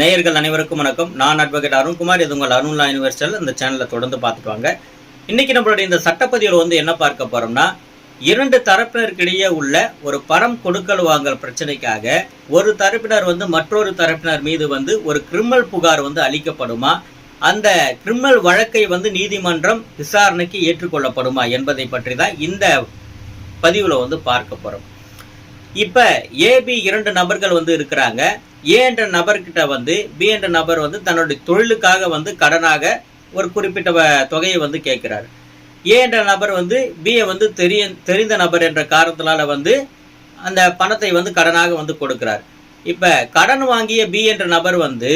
நேயர்கள் அனைவருக்கும் வணக்கம். நான் அட்வொகேட் அருண்குமார். இது உங்கள் அருண்லா யூனிவர்சல். இந்த சேனலை தொடர்ந்து பார்த்துட்டு வாங்க. நம்மளுடைய இந்த சட்டப்பதிவில் வந்து என்ன பார்க்க போகிறோம்னா இரண்டு தரப்பினருக்கிடையே உள்ள ஒரு பணம் கொடுக்கல் வாங்கல் பிரச்சனைக்காக ஒரு தரப்பினர் வந்து மற்றொரு தரப்பினர் மீது வந்து ஒரு கிரிமினல் புகார் வந்து அளிக்கப்படுமா? அந்த கிரிமினல் வழக்கை வந்து நீதிமன்றம் விசாரணைக்கு ஏற்றுக்கொள்ளப்படுமா என்பதை பற்றி தான் இந்த பதிவில் வந்து பார்க்க போகிறோம் இப்போ ஏபி இரண்டு நபர்கள் வந்து இருக்கிறாங்க. ஏ என்ற நபர்கிட்ட வந்து பி என்ற நபர் வந்து தன்னுடைய தொழிலுக்காக வந்து கடனாக ஒரு குறிப்பிட்ட தொகையை வந்து கேட்கிறார். ஏ என்ற நபர் வந்து பியை வந்து தெரிய தெரிந்த நபர் என்ற காரணத்தினால வந்து அந்த பணத்தை வந்து கடனாக வந்து கொடுக்கிறார். இப்போ கடன் வாங்கிய பி என்ற நபர் வந்து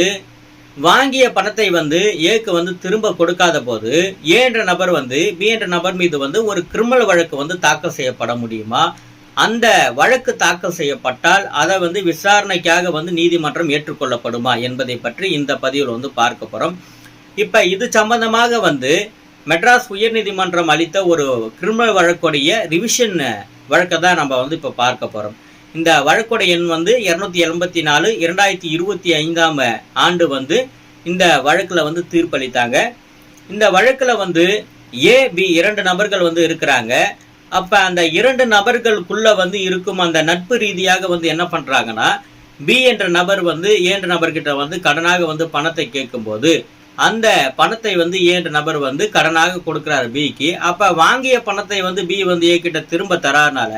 வாங்கிய பணத்தை வந்து ஏக்கு வந்து திரும்ப கொடுக்காத போது ஏ என்ற நபர் வந்து பி என்ற நபர் மீது வந்து ஒரு கிரிமினல் வழக்கு வந்து தாக்கல் செய்யப்பட முடியுமா? அந்த வழக்கு தாக்கல் செய்யப்பட்டால் அதை வந்து விசாரணைக்காக வந்து நீதிமன்றம் ஏற்றுக்கொள்ளப்படுமா என்பதை பற்றி இந்த பதிவில் வந்து பார்க்க போகிறோம் இப்போ இது சம்பந்தமாக வந்து மெட்ராஸ் உயர்நீதிமன்றம் அளித்த ஒரு கிரிமினல் வழக்குடைய ரிவிஷன் வழக்கை தான் நம்ம வந்து இப்போ பார்க்க போகிறோம் இந்த வழக்கோட எண் வந்து இரநூத்தி எண்பத்தி நாலு இரண்டாயிரத்தி இருபத்தி ஐந்தாம் ஆண்டு வந்து இந்த வழக்கில் வந்து தீர்ப்பளித்தாங்க. இந்த வழக்கில் வந்து ஏ பி இரண்டு நபர்கள் வந்து இருக்கிறாங்க. அப்ப அந்த இரண்டு நபர்களுக்குள்ள வந்து இருக்கும் அந்த நட்பு ரீதியாக வந்து என்ன பண்றாங்கன்னா பி என்ற நபர் வந்து ஏ என்ற நபர்கிட்ட வந்து கடனாக வந்து பணத்தை கேட்கும்போது அந்த பணத்தை வந்து ஏ என்ற நபர் வந்து கடனாக கொடுக்குறாரு பிக்கு அப்ப வாங்கிய பணத்தை வந்து பி வந்து ஏ கிட்ட திரும்ப தராதனால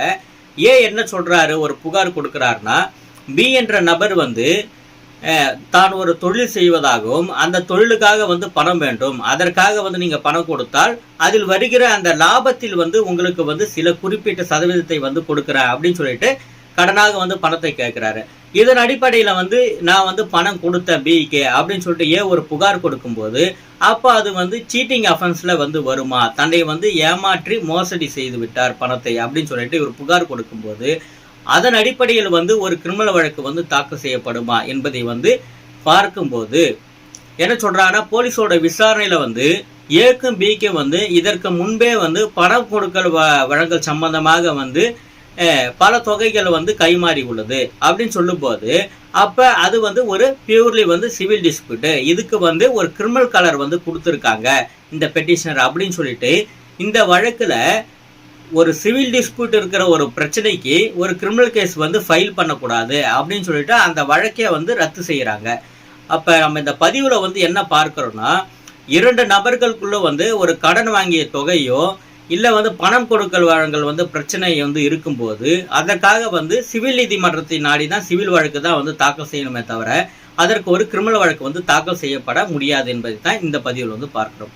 ஏ என்ன சொல்றாரு ஒரு புகார் கொடுக்குறாருன்னா பி என்ற நபர் வந்து தான் ஒரு தொழில் செய்வதாகவும் அந்த தொழிலுக்காக வந்து பணம் வேண்டும். அதற்காக வந்து நீங்கள் பணம் கொடுத்தால் அதில் வருகிற அந்த லாபத்தில் வந்து உங்களுக்கு வந்து சில குறிப்பிட்ட சதவீதத்தை வந்து கொடுக்குறேன் அப்படின்னு சொல்லிட்டு கடனாக வந்து பணத்தை கேட்குறாரு. இதன் அடிப்படையில் வந்து நான் வந்து பணம் கொடுத்தேன் பிஇகே அப்படின்னு சொல்லிட்டு ஏன் ஒரு புகார் கொடுக்கும்போது அப்போ அது வந்து சீட்டிங் அஃபென்ஸில் வந்து வருமா? தன்னை வந்து ஏமாற்றி மோசடி செய்து விட்டார் பணத்தை அப்படின்னு சொல்லிட்டு இவர் புகார் கொடுக்கும்போது அதன் அடிப்படையில் வந்து ஒரு கிரிமினல் வழக்கு வந்து தாக்கல் செய்யப்படுமா என்பதை வந்து பார்க்கும்போது என்ன சொல்றாங்கன்னா போலீஸோட விசாரணையில வந்து ஏக்கும் பிக்கும் வந்து இதற்கு முன்பே வந்து பணம் கொடுக்கல் வ- வழங்கல் சம்பந்தமாக வந்து பல தொகைகள் வந்து கைமாறி உள்ளது அப்படின்னு சொல்லும்போது அப்போ அது வந்து ஒரு பியூர்லி வந்து சிவில் டிஸ்பியூட்டு இதுக்கு வந்து ஒரு கிரிமினல் கலர் வந்து கொடுத்துருக்காங்க இந்த பெட்டிஷனர் அப்படின்னு சொல்லிட்டு இந்த வழக்கில் ஒரு சிவில் டிஸ்பியூட் இருக்கிற ஒரு பிரச்சனைக்கு ஒரு கிரிமினல் கேஸ் வந்து ஃபைல் பண்ணக்கூடாது அப்படின்னு சொல்லிட்டு அந்த வழக்கை வந்து ரத்து செய்கிறாங்க அப்போ நம்ம இந்த பதிவில் வந்து என்ன பார்க்குறோன்னா இரண்டு நபர்களுக்குள்ளே வந்து ஒரு கடன் வாங்கிய தொகையோ இல்லை வந்து பணம் கொடுக்கல் வழங்கல் வந்து பிரச்சனை வந்து இருக்கும்போது அதற்காக வந்து சிவில் நீதிமன்றத்தை நாடி தான் சிவில் வழக்கு தான் வந்து தாக்கல் செய்யணுமே தவிர அதற்கு ஒரு கிரிமினல் வழக்கு வந்து தாக்கல் செய்யப்பட முடியாது என்பதை தான் இந்த பதிவில் வந்து பார்க்குறோம்.